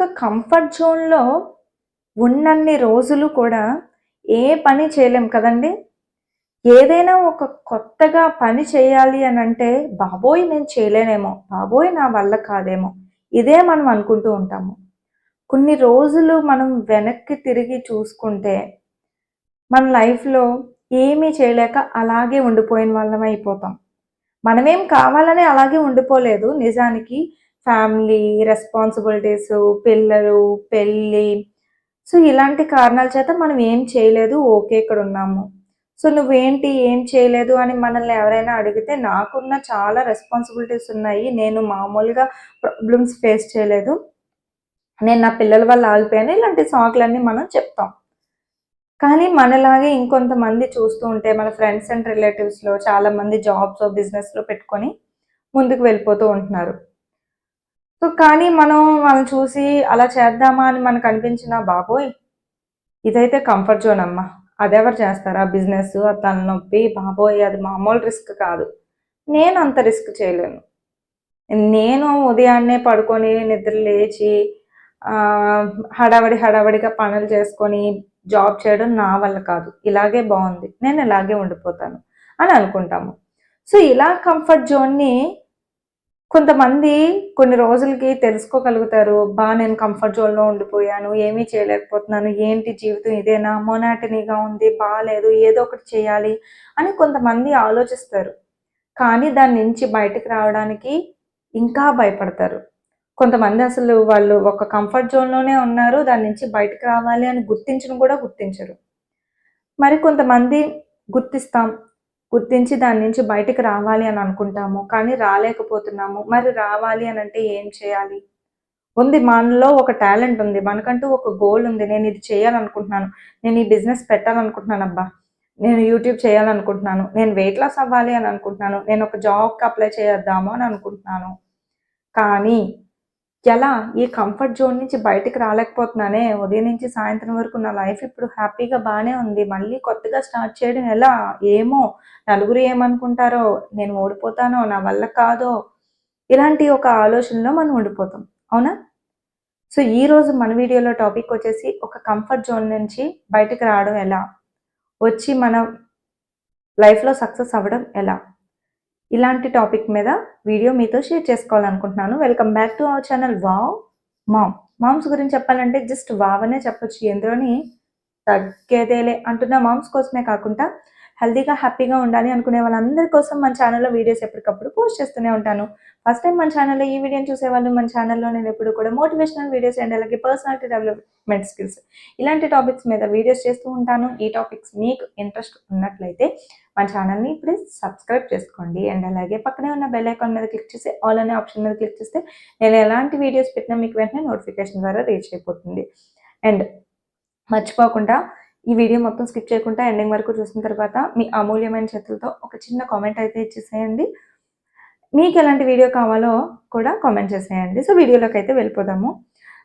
ఒక కంఫర్ట్ జోన్లో ఉన్నన్ని రోజులు కూడా ఏ పని చేయలేం కదండి? ఏదైనా ఒక కొత్తగా పని చేయాలి అని అంటే బాబోయ్ నేను చేయలేనేమో. బాబోయ్ నా వల్ల కాదేమో. ఇదే మనం అనుకుంటూ ఉంటాము. కొన్ని రోజులు మనం వెనక్కి తిరిగి చూసుకుంటే మన లైఫ్లో ఏమీ చేయలేక అలాగే ఉండిపోయిన వాళ్ళం అయిపోతాం. మనమేం కావాలని అలాగే ఉండిపోలేదు. నిజానికి ఫ్యామిలీ రెస్పాన్సిబిలిటీస్ పిల్లలు పెళ్ళి. సో ఇలాంటి కారణాల చేత మనం ఏం చేయలేదు ఓకే ఇక్కడ ఉన్నాము. సో నువ్వేంటి ఏం చేయలేదు అని మనల్ని ఎవరైనా అడిగితే నాకున్న చాలా రెస్పాన్సిబిలిటీస్ ఉన్నాయి. నేను మామూలుగా ప్రాబ్లమ్స్ ఫేస్ చేయలేదు. నేను నా పిల్లల వల్ల ఆగిపోయాను. ఇలాంటి సాకులన్నీ మనం చెప్తాం. కానీ మనలాగే ఇంకొంతమంది చూస్తూ ఉంటే మన ఫ్రెండ్స్ అండ్ రిలేటివ్స్లో చాలామంది జాబ్స్ బిజినెస్లో పెట్టుకొని ముందుకు వెళ్ళిపోతూ ఉంటున్నారు. సో కానీ మనం వాళ్ళని చూసి అలా చేద్దామా అని మనకు అనిపించిన బాబోయ్ ఇదైతే కంఫర్ట్ జోన్ అమ్మా. అదెవరు చేస్తారా? బిజినెస్ తలనొప్పి? బాబోయ్ అది మామూలు రిస్క్ కాదు. నేను అంత రిస్క్ చేయలేను. నేను ఉదయాన్నే పడుకొని నిద్ర లేచి హడావడి హడావడిగా పనులు చేసుకొని జాబ్ చేయడం నా వల్ల కాదు. ఇలాగే బాగుంది. నేను ఇలాగే ఉండిపోతాను అని అనుకుంటాము. సో ఇలా కంఫర్ట్ జోన్ని కొంతమంది కొన్ని రోజులకి తెలుసుకోగలుగుతారు బా నేను కంఫర్ట్ జోన్లో ఉండిపోయాను ఏమీ చేయలేకపోతున్నాను ఏంటి జీవితం ఇదేనా మొనాటనీగా ఉంది బాగాలేదు ఏదో ఒకటి చేయాలి అని కొంతమంది ఆలోచిస్తారు. కానీ దాని నుంచి బయటకు రావడానికి ఇంకా భయపడతారు. కొంతమంది అసలు వాళ్ళు ఒక కంఫర్ట్ జోన్లోనే ఉన్నారు దాని నుంచి బయటకు రావాలి అని గుర్తించను కూడా గుర్తించరు. మరి కొంతమంది గుర్తిస్తాం గుర్తించి దాని నుంచి బయటకు రావాలి అని అనుకుంటాము కానీ రాలేకపోతున్నాము. మరి రావాలి అని అంటే ఏం చేయాలి? ఉంది మనలో ఒక టాలెంట్ ఉంది మనకంటూ ఒక గోల్ ఉంది. నేను ఇది చేయాలనుకుంటున్నాను నేను ఈ బిజినెస్ పెట్టాలనుకుంటున్నాను అబ్బా నేను యూట్యూబ్ చేయాలనుకుంటున్నాను నేను వెయిట్ లాస్ అవ్వాలి అని అనుకుంటున్నాను నేను ఒక జాబ్కి అప్లై చేద్దాము అని అనుకుంటున్నాను. కానీ ఎలా ఈ కంఫర్ట్ జోన్ నుంచి బయటకు రాలేకపోతున్నానే? ఉదయం నుంచి సాయంత్రం వరకు నా లైఫ్ ఇప్పుడు హ్యాపీగా బాగానే ఉంది. మళ్ళీ కొత్తగా స్టార్ట్ చేయడం ఎలా? ఏమో? నలుగురు ఏమనుకుంటారో? నేను ఓడిపోతానో? నా వల్ల కాదో? ఇలాంటి ఒక ఆలోచనలో మనం ఉండిపోతాం. అవునా? సో ఈరోజు మన వీడియోలో టాపిక్ వచ్చేసి ఒక కంఫర్ట్ జోన్ నుంచి బయటకు రావడం ఎలా? వచ్చి మన లైఫ్లో సక్సెస్ అవ్వడం ఎలా? ఇలాంటి టాపిక్ మీద వీడియో మీతో షేర్ చేసుకోవాలనుకుంటున్నాను. Welcome back to our channel wow mom moms గురించి చెప్పాలంటే జస్ట్ వావ్ అనే చెప్పొచ్చు. ఎందులోని తగ్గేదేలే అంటున్న మామ్స్ కోసమే కాకుండా హెల్తీగా హ్యాపీగా ఉండాలి అనుకునే వాళ్ళందరి కోసం మన ఛానల్లో వీడియోస్ ఎప్పటికప్పుడు పోస్ట్ చేస్తూనే ఉంటాను. ఫస్ట్ టైం మన ఛానల్లో ఈ వీడియోని చూసేవాళ్ళు మన ఛానల్లో నేను ఎప్పుడు కూడా మోటివేషనల్ వీడియోస్ అండ్ అలాగే పర్సనాలిటీ డెవలప్మెంట్ స్కిల్స్ ఇలాంటి టాపిక్స్ మీద వీడియోస్ చేస్తూ ఉంటాను. ఈ టాపిక్స్ మీకు ఇంట్రెస్ట్ ఉన్నట్లయితే మన ఛానల్ని ఇప్పుడే సబ్స్క్రైబ్ చేసుకోండి. అండ్ అలాగే పక్కనే ఉన్న బెల్ ఐకాన్ మీద క్లిక్ చేసి ఆల్ అనే ఆప్షన్ మీద క్లిక్ చేస్తే నేను ఎలాంటి వీడియోస్ పెట్టినా మీకు వెంటనే నోటిఫికేషన్ ద్వారా రీచ్ అయిపోతుంది. అండ్ మర్చిపోకుండా ఈ వీడియో మొత్తం స్కిప్ చేయకుండా ఎండింగ్ వరకు చూసిన తర్వాత మీ అమూల్యమైన చేతులతో ఒక చిన్న కామెంట్ అయితే ఇచ్చేసేయండి. మీకు ఎలాంటి వీడియో కావాలో కూడా కామెంట్ చేసేయండి. సో వీడియోలోకి అయితే వెళ్ళిపోదాము.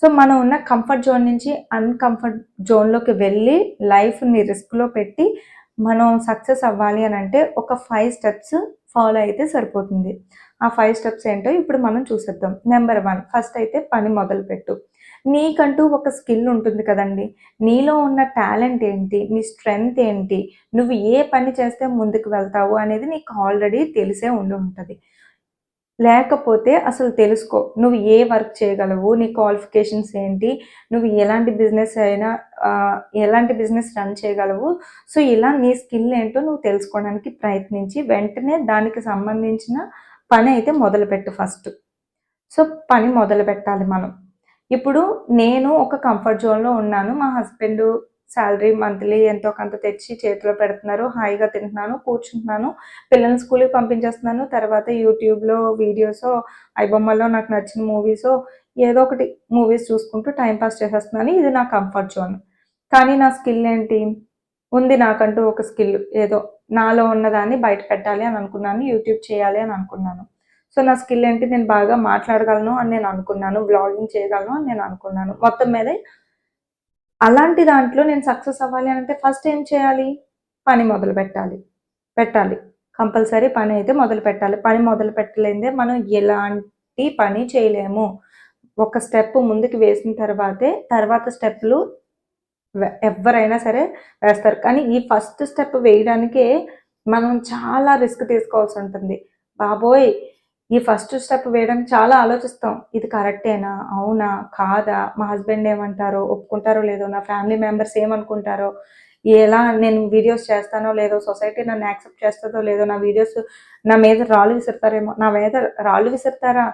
సో మనం ఉన్న కంఫర్ట్ జోన్ నుంచి అన్కంఫర్ట్ జోన్లోకి వెళ్ళి లైఫ్ని రిస్క్లో పెట్టి మనం సక్సెస్ అవ్వాలి అని అంటే ఒక ఫైవ్ స్టెప్స్ ఫాలో అయితే సరిపోతుంది. ఆ ఫైవ్ స్టెప్స్ ఏంటో ఇప్పుడు మనం చూసేద్దాం. నెంబర్ వన్ ఫస్ట్ అయితే పని మొదలుపెట్టు. నీకంటూ ఒక స్కిల్ ఉంటుంది కదండి. నీలో ఉన్న టాలెంట్ ఏంటి? నీ స్ట్రెంగ్త్ ఏంటి? నువ్వు ఏ పని చేస్తే ముందుకు వెళ్తావు అనేది నీకు ఆల్రెడీ తెలిసే ఉండి ఉంటుంది. లేకపోతే అసలు తెలుసుకో నువ్వు ఏ వర్క్ చేయగలవు? నీ క్వాలిఫికేషన్స్ ఏంటి? నువ్వు ఎలాంటి బిజినెస్ అయినా ఎలాంటి బిజినెస్ రన్ చేయగలవు? సో ఇలా నీ స్కిల్ ఏంటో నువ్వు తెలుసుకోవడానికి ప్రయత్నించి వెంటనే దానికి సంబంధించిన పని అయితే మొదలుపెట్టు ఫస్ట్. సో పని మొదలు పెట్టాలి మనం. ఇప్పుడు నేను ఒక కంఫర్ట్ జోన్లో ఉన్నాను. మా హస్బెండ్ శాలరీ మంత్లీ ఎంతో కొంత తెచ్చి చేతిలో పెడుతున్నారు. హాయిగా తింటున్నాను కూర్చుంటున్నాను. పిల్లల్ని స్కూల్కి పంపించేస్తున్నాను. తర్వాత యూట్యూబ్లో వీడియోస్ ఐబొమ్మలో నాకు నచ్చిన మూవీస్ ఏదో ఒకటి మూవీస్ చూసుకుంటూ టైం పాస్ చేసేస్తున్నాను. ఇది నా కంఫర్ట్ జోన్ కానీ నా స్కిల్ ఏంటి? ఉంది నాకంటూ ఒక స్కిల్ ఏదో నాలో ఉన్నదాన్ని బయట పెట్టాలి అని అనుకున్నాను. యూట్యూబ్ చేయాలి అని అనుకున్నాను. సో నా స్కిల్ ఏంటి నేను బాగా మాట్లాడగలను అని నేను అనుకున్నాను బ్లాగింగ్ చేయగలను అని నేను అనుకున్నాను. మొత్తం మీద అలాంటి దాంట్లో నేను సక్సెస్ అవ్వాలి అంటే ఫస్ట్ ఏం చేయాలి? పని మొదలు పెట్టాలి. పెట్టాలి. కంపల్సరీ పని అయితే మొదలు పెట్టాలి. పని మొదలు పెట్టలేదే మనం ఎలాంటి పని చేయలేము. ఒక స్టెప్ ముందుకు వేసిన తర్వాతే తర్వాత స్టెప్లు ఎవరైనా సరే వేస్తారు. కానీ ఈ ఫస్ట్ స్టెప్ వేయడానికే మనం చాలా రిస్క్ తీసుకోవాల్సి ఉంటుంది. బాబోయ్! ఈ ఫస్ట్ స్టెప్ వేయడానికి చాలా ఆలోచిస్తాం. ఇది కరెక్టేనా అవునా? కాదా? మా హస్బెండ్ ఏమంటారో? ఒప్పుకుంటారో లేదో? నా ఫ్యామిలీ మెంబర్స్ ఏమనుకుంటారో? ఎలా నేను వీడియోస్ చేస్తానో లేదో? సొసైటీ నన్ను యాక్సెప్ట్ చేస్తుందో లేదో? నా వీడియోస్ నా మీద రాళ్ళు విసురుతారేమో? నా మీద రాళ్ళు విసురుతారా?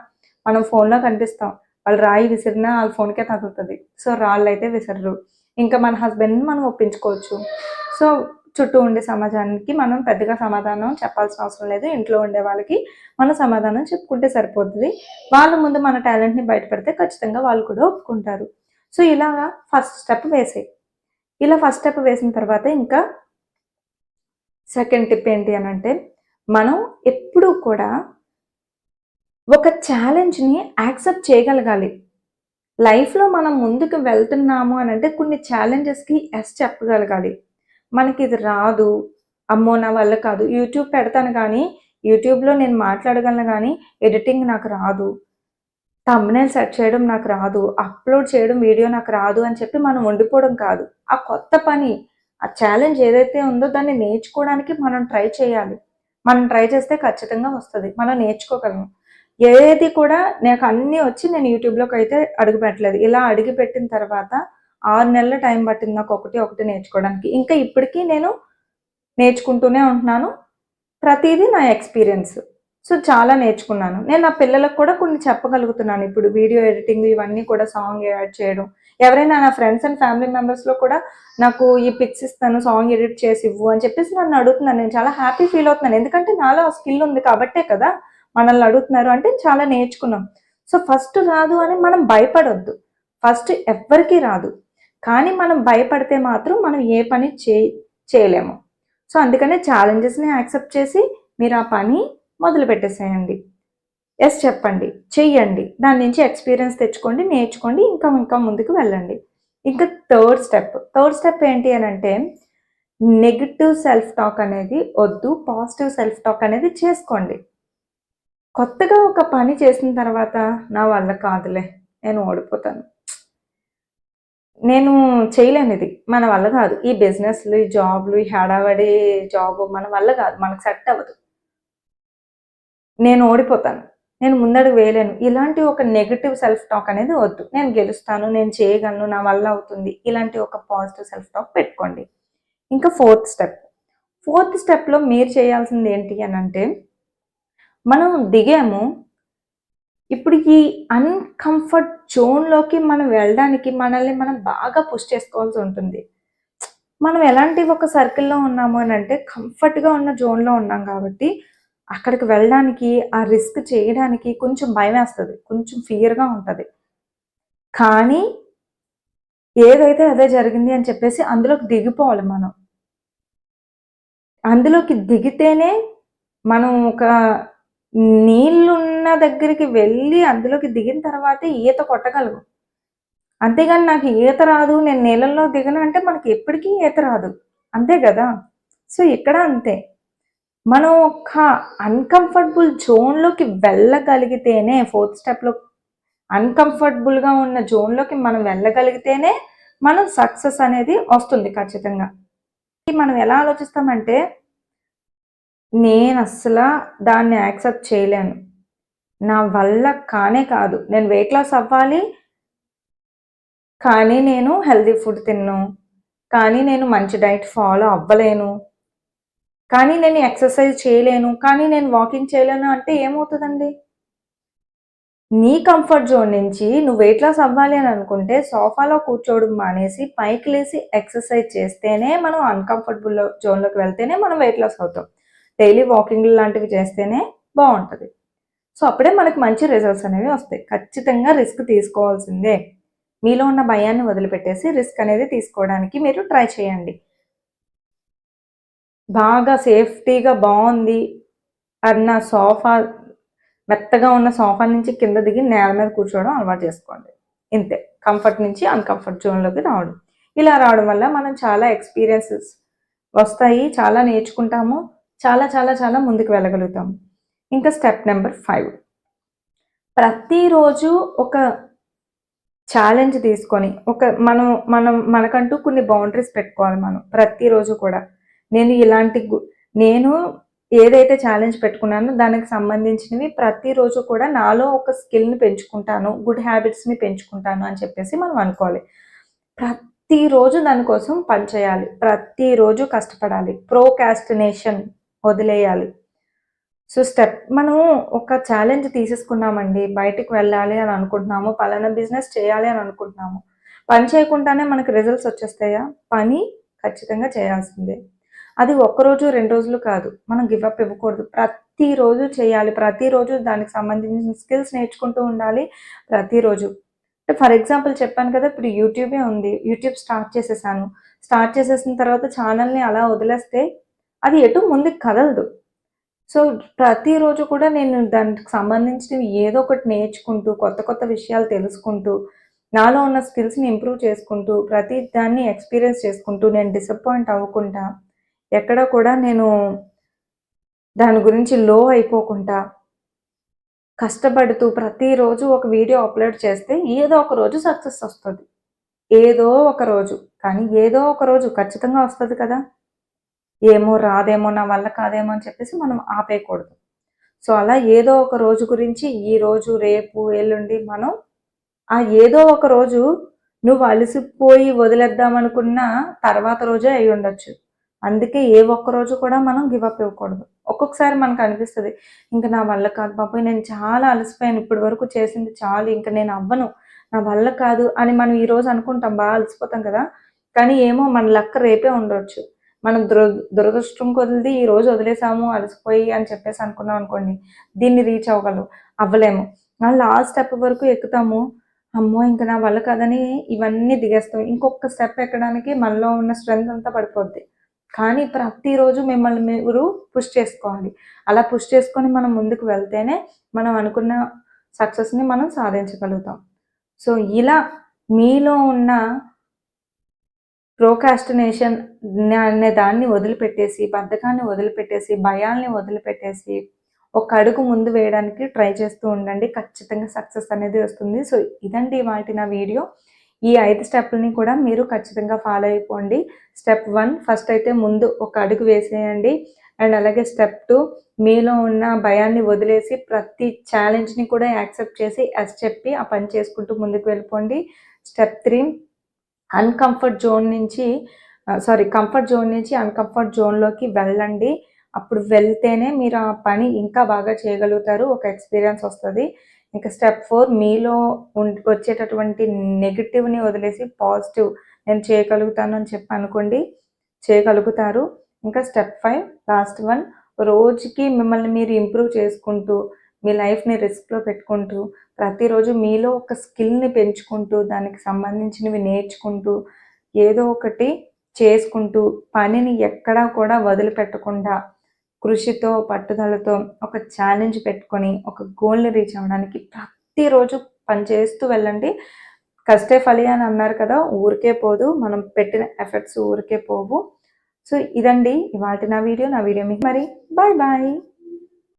మనం ఫోన్లో కనిపిస్తాం. వాళ్ళు రాయి విసిరినా వాళ్ళ ఫోన్కే తగులుతుంది. సో రాళ్ళు అయితే విసరరు. ఇంకా మన హస్బెండ్ని మనం ఒప్పించుకోవచ్చు. సో చుట్టూ ఉండే సమాజానికి మనం పెద్దగా సమాధానం చెప్పాల్సిన అవసరం లేదు. ఇంట్లో ఉండే వాళ్ళకి మన సమాధానం చెప్పుకుంటే సరిపోతుంది. వాళ్ళ ముందు మన టాలెంట్ని బయటపెడితే ఖచ్చితంగా వాళ్ళు కూడా ఒప్పుకుంటారు. సో ఇలాగా ఫస్ట్ స్టెప్ వేసాయి. ఇలా ఫస్ట్ స్టెప్ వేసిన తర్వాత ఇంకా సెకండ్ టిప్ ఏంటి అని అంటే మనం ఎప్పుడూ కూడా ఒక ఛాలెంజ్ని యాక్సెప్ట్ చేయగలగాలి. లైఫ్లో మనం ముందుకు వెళ్తున్నాము అని అంటే కొన్ని ఛాలెంజెస్కి ఎస్ చెప్పగలగాలి. మనకి ఇది రాదు. అమ్మో నా వల్ల కాదు. యూట్యూబ్ పెడతాను కానీ యూట్యూబ్లో నేను మాట్లాడగలను కానీ ఎడిటింగ్ నాకు రాదు. తమ్నేల్ సెట్ చేయడం నాకు రాదు. అప్లోడ్ చేయడం వీడియో నాకు రాదు అని చెప్పి మనం ఉండిపోవడం కాదు. ఆ కొత్త పని ఆ ఛాలెంజ్ ఏదైతే ఉందో దాన్ని నేర్చుకోవడానికి మనం ట్రై చేయాలి. మనం ట్రై చేస్తే ఖచ్చితంగా వస్తుంది. మనం నేర్చుకోగలం. ఏది కూడా నాకు అన్నీ వచ్చి నేను యూట్యూబ్లోకి అయితే అడుగు పెట్టలేదు ఇలా అడిగి పెట్టిన తర్వాత ఆరు నెలల టైం పట్టింది నాకు ఒకటి ఒకటి నేర్చుకోవడానికి. ఇంకా ఇప్పటికీ నేను నేర్చుకుంటూనే ఉంటున్నాను. ప్రతిదీ నా ఎక్స్పీరియన్స్. సో చాలా నేర్చుకున్నాను. నేను నా పిల్లలకు కూడా కొన్ని చెప్పగలుగుతున్నాను. ఇప్పుడు వీడియో ఎడిటింగ్ ఇవన్నీ కూడా సాంగ్ యాడ్ చేయడం. ఎవరైనా నా ఫ్రెండ్స్ అండ్ ఫ్యామిలీ మెంబర్స్లో కూడా నాకు ఈ పిక్స్ ఇస్తాను సాంగ్ ఎడిట్ చేసి ఇవ్వు అని చెప్పేసి నన్ను అడుగుతున్నాను నేను చాలా హ్యాపీ ఫీల్ అవుతున్నాను. ఎందుకంటే నాలో ఆ స్కిల్ ఉంది కాబట్టే కదా మనల్ని అడుగుతున్నారు అంటే చాలా నేర్చుకున్నాం. సో ఫస్ట్ రాదు అని మనం భయపడొద్దు. ఫస్ట్ ఎవ్వరికీ రాదు. కానీ మనం భయపడితే మాత్రం మనం ఏ పని చే చేయలేము. సో అందుకనే ఛాలెంజెస్ని యాక్సెప్ట్ చేసి మీరు ఆ పని మొదలు పెట్టేసేయండి ఎస్ చెప్పండి. చెయ్యండి. దాని నుంచి ఎక్స్పీరియన్స్ తెచ్చుకోండి నేర్చుకోండి ఇంకా ఇంకా ముందుకు వెళ్ళండి. ఇంకా థర్డ్ స్టెప్ థర్డ్ స్టెప్ ఏంటి అని అంటే నెగిటివ్ సెల్ఫ్ టాక్ అనేది వద్దు పాజిటివ్ సెల్ఫ్ టాక్ అనేది చేసుకోండి. కొత్తగా ఒక పని చేసిన తర్వాత నా వల్ల కాదులే నేను ఓడిపోతాను. నేను చేయలేను ఇది. మన వల్ల కాదు. ఈ బిజినెస్లు ఈ జాబ్లు ఈ హడావడి జాబ్ మన వల్ల కాదు. మనకు సెట్ అవ్వదు. నేను ఓడిపోతాను. నేను ముందడుగు వేయలేను. ఇలాంటి ఒక నెగిటివ్ సెల్ఫ్ టాక్ అనేది వద్దు. నేను గెలుస్తాను నేను చేయగలను నా వల్ల అవుతుంది. ఇలాంటి ఒక పాజిటివ్ సెల్ఫ్ టాక్ పెట్టుకోండి. ఇంకా ఫోర్త్ స్టెప్ ఫోర్త్ స్టెప్లో మీరు చేయాల్సింది ఏంటి అని అంటే మనం దిగాము ఇప్పుడు ఈ అన్కంఫర్ట్ జోన్లోకి మనం వెళ్ళడానికి మనల్ని మనం బాగా పుష్ చేసుకోవాల్సి ఉంటుంది. మనం ఎలాంటి ఒక సర్కిల్లో ఉన్నాము అని అంటే కంఫర్ట్గా ఉన్న జోన్లో ఉన్నాం కాబట్టి అక్కడికి వెళ్ళడానికి ఆ రిస్క్ చేయడానికి కొంచెం భయం వేస్తుంది. కొంచెం ఫియర్గా ఉంటుంది. కానీ ఏదైతే అదే జరిగింది అని చెప్పేసి అందులోకి దిగిపోవాలి మనం. అందులోకి దిగితేనే మనం ఒక నీళ్ళున్న దగ్గరికి వెళ్ళి అందులోకి దిగిన తర్వాతే ఈత కొట్టగలము అంతేగాని నాకు ఈత రాదు నేను నీళ్ళల్లో దిగను అంటే మనకి ఎప్పటికీ ఈత రాదు. అంతే కదా? సో ఇక్కడ అంతే. మనం ఒక అన్కంఫర్టబుల్ జోన్లోకి వెళ్ళగలిగితేనే ఫోర్త్ స్టెప్లో అన్కంఫర్టబుల్గా ఉన్న జోన్లోకి మనం వెళ్ళగలిగితేనే మనం సక్సెస్ అనేది వస్తుంది ఖచ్చితంగా. మనం ఎలా ఆలోచిస్తామంటే నేను అస్సలు దాన్ని యాక్సెప్ట్ చేయలేను. నా వల్ల కానే కాదు. నేను వెయిట్ లాస్ అవ్వాలి. కానీ నేను హెల్దీ ఫుడ్ తిన్ను. కానీ నేను మంచి డైట్ ఫాలో అవ్వలేను. కానీ నేను ఎక్సర్సైజ్ చేయలేను. కానీ నేను వాకింగ్ చేయలేను అంటే ఏమవుతుందండి? నీ కంఫర్ట్ జోన్ నుంచి నువ్వు వెయిట్ లాస్ అవ్వాలి అని అనుకుంటే సోఫాలో కూర్చోవడం మానేసి పైకి లేసి ఎక్సర్సైజ్ చేస్తేనే మనం అన్కంఫర్టబుల్ జోన్లోకి వెళ్తేనే మనం వెయిట్ లాస్ అవుతాం. డైలీ వాకింగ్ లాంటివి చేస్తేనే బాగుంటుంది. సో అప్పుడే మనకు మంచి రిజల్ట్స్ అనేవి వస్తాయి. ఖచ్చితంగా రిస్క్ తీసుకోవాల్సిందే. మీలో ఉన్న భయాన్ని వదిలిపెట్టేసి రిస్క్ అనేది తీసుకోవడానికి మీరు ట్రై చేయండి. బాగా సేఫ్టీగా బాగుంది అన్న సోఫా మెత్తగా ఉన్న సోఫా నుంచి కింద దిగి నేల మీద కూర్చోవడం అలవాటు చేసుకోండి. ఇంతే. కంఫర్ట్ నుంచి అన్కంఫర్ట్ జోన్లోకి రావడం. ఇలా రావడం వల్ల మనం చాలా ఎక్స్పీరియన్సెస్ వస్తాయి చాలా నేర్చుకుంటాము. చాలా చాలా చాలా ముందుకు వెళ్ళగలుగుతాం. ఇంకా స్టెప్ నెంబర్ ఫైవ్. ప్రతిరోజు ఒక ఛాలెంజ్ తీసుకొని ఒక మనం మనం మనకంటూ కొన్ని బౌండరీస్ పెట్టుకోవాలి మనం ప్రతిరోజు కూడా. నేను ఇలాంటి నేను ఏదైతే ఛాలెంజ్ పెట్టుకున్నానో దానికి సంబంధించినవి ప్రతిరోజు కూడా నాలో ఒక స్కిల్ని పెంచుకుంటాను గుడ్ హ్యాబిట్స్ని పెంచుకుంటాను అని చెప్పేసి మనం అనుకోవాలి. ప్రతిరోజు దానికోసం పనిచేయాలి ప్రతిరోజు కష్టపడాలి. ప్రోకాస్టినేషన్ వదిలేయాలి. సో స్టెప్ మనం ఒక ఛాలెంజ్ తీసేసుకున్నామండి. బయటికి వెళ్ళాలి అని అనుకుంటున్నాము. పలానా బిజినెస్ చేయాలి అని అనుకుంటున్నాము. పని చేయకుండానే మనకు రిజల్ట్స్ వచ్చేస్తాయా? పని ఖచ్చితంగా చేయాల్సిందే. అది ఒక్కరోజు రెండు రోజులు కాదు. మనం గివ్ అప్ ఇవ్వకూడదు. ప్రతిరోజు చేయాలి. ప్రతిరోజు దానికి సంబంధించిన స్కిల్స్ నేర్చుకుంటూ ఉండాలి ప్రతిరోజు. అంటే ఫర్ ఎగ్జాంపుల్ చెప్పాను కదా ఇప్పుడు యూట్యూబే ఉంది. యూట్యూబ్ స్టార్ట్ చేసేసాను. స్టార్ట్ చేసేసిన తర్వాత ఛానల్ని అలా వదిలేస్తే అది ఎటు ముందుకు కదలదు. సో ప్రతిరోజు కూడా నేను దానికి సంబంధించినవి ఏదో ఒకటి నేర్చుకుంటూ కొత్త కొత్త విషయాలు తెలుసుకుంటూ నాలో ఉన్న స్కిల్స్ని ఇంప్రూవ్ చేసుకుంటూ ప్రతి దాన్ని ఎక్స్పీరియన్స్ చేసుకుంటూ నేను డిసప్పాయింట్ అవ్వకుండా ఎక్కడ కూడా నేను దాని గురించి లో అయిపోకుండా కష్టపడుతూ ప్రతిరోజు ఒక వీడియో అప్లోడ్ చేస్తే ఏదో ఒక రోజు సక్సెస్ వస్తుంది. ఏదో ఒక రోజు. కానీ ఏదో ఒక రోజు ఖచ్చితంగా వస్తుంది కదా. ఏమో రాదేమో నా వల్ల కాదేమో అని చెప్పేసి మనం ఆపేయకూడదు. సో అలా ఏదో ఒక రోజు గురించి ఈ రోజు రేపు ఎల్లుండి మనం ఆ ఏదో ఒక రోజు నువ్వు అలసిపోయి వదిలేద్దాం అనుకున్న తర్వాత రోజే అయి ఉండొచ్చు. అందుకే ఏ ఒక్క రోజు కూడా మనం గివప్ ఇవ్వకూడదు. ఒక్కొక్కసారి మనకు అనిపిస్తుంది ఇంకా నా వల్ల కాదు బాబోయ్ నేను చాలా అలసిపోయాను ఇప్పటి వరకు చేసింది చాలు ఇంకా నేను అవ్వను నా వల్ల కాదు అని మనం ఈ రోజు అనుకుంటాం బాగా అలసిపోతాం కదా. కానీ ఏమో మన లక్క రేపే ఉండొచ్చు. మనం దుర దురదృష్టం కొద్ది ఈ రోజు వదిలేసాము అలసిపోయి అని చెప్పేసి అనుకున్నాం అనుకోండి దీన్ని రీచ్ అవ్వగలం అవ్వలేము. లాస్ట్ స్టెప్ వరకు ఎక్కుతాము. అమ్మో ఇంకా నా వల్ల కాదని ఇవన్నీ దిగేస్తాం. ఇంకొక స్టెప్ ఎక్కడానికి మనలో ఉన్న స్ట్రెంగ్త్ అంతా పడిపోద్ది. కానీ ప్రతిరోజు మిమ్మల్ని మీరు పుష్ చేసుకోవాలి. అలా పుష్ చేసుకొని మనం ముందుకు వెళ్తేనే మనం అనుకున్న సక్సెస్ని మనం సాధించగలుగుతాం. సో ఇలా మీలో ఉన్న ప్రోకాస్టినేషన్ అనే దాన్ని వదిలిపెట్టేసి బద్ధకాన్ని వదిలిపెట్టేసి భయాల్ని వదిలిపెట్టేసి ఒక అడుగు ముందు వేయడానికి ట్రై చేస్తూ ఉండండి. ఖచ్చితంగా సక్సెస్ అనేది వస్తుంది. సో ఇదండి వాటి నా వీడియో. ఈ ఐదు స్టెప్లని కూడా మీరు ఖచ్చితంగా ఫాలో అయిపోండి. స్టెప్ వన్ ఫస్ట్ అయితే ముందు ఒక అడుగు వేసేయండి. అండ్ అలాగే స్టెప్ టూ మీలో ఉన్న భయాన్ని వదిలేసి ప్రతి ఛాలెంజ్ని కూడా యాక్సెప్ట్ చేసి ఎస్ చెప్పి ఆ పని చేసుకుంటూ ముందుకు వెళ్ళిపోండి. స్టెప్ త్రీ అన్కంఫర్ట్ జోన్ నుంచి సారీ కంఫర్ట్ జోన్ నుంచి అన్కంఫర్ట్ జోన్లోకి వెళ్ళండి. అప్పుడు వెళ్తేనే మీరు ఆ పని ఇంకా బాగా చేయగలుగుతారు. ఒక ఎక్స్పీరియన్స్ వస్తుంది. ఇంకా స్టెప్ ఫోర్ మీలో వచ్చేటటువంటి నెగిటివ్ని వదిలేసి పాజిటివ్ నేను చేయగలుగుతాను అని చెప్పి అనుకోండి చేయగలుగుతారు. ఇంకా స్టెప్ ఫైవ్ లాస్ట్ వన్ రోజుకి మిమ్మల్ని మీరు ఇంప్రూవ్ చేసుకుంటూ మీ లైఫ్ని రిస్క్లో పెట్టుకుంటూ ప్రతిరోజు మీలో ఒక స్కిల్ని పెంచుకుంటూ దానికి సంబంధించినవి నేర్చుకుంటూ ఏదో ఒకటి చేసుకుంటూ పనిని ఎక్కడా కూడా వదిలిపెట్టకుండా కృషితో పట్టుదలతో ఒక ఛాలెంజ్ పెట్టుకొని ఒక గోల్ని రీచ్ అవ్వడానికి ప్రతిరోజు పనిచేస్తూ వెళ్ళండి. కష్టే ఫలి అని అన్నారు కదా ఊరికే పోదు. మనం పెట్టిన ఎఫర్ట్స్ ఊరికే పోవు. సో ఇదండి. ఇవాళ నా వీడియో. నా వీడియో మీకు మరి. Bye bye.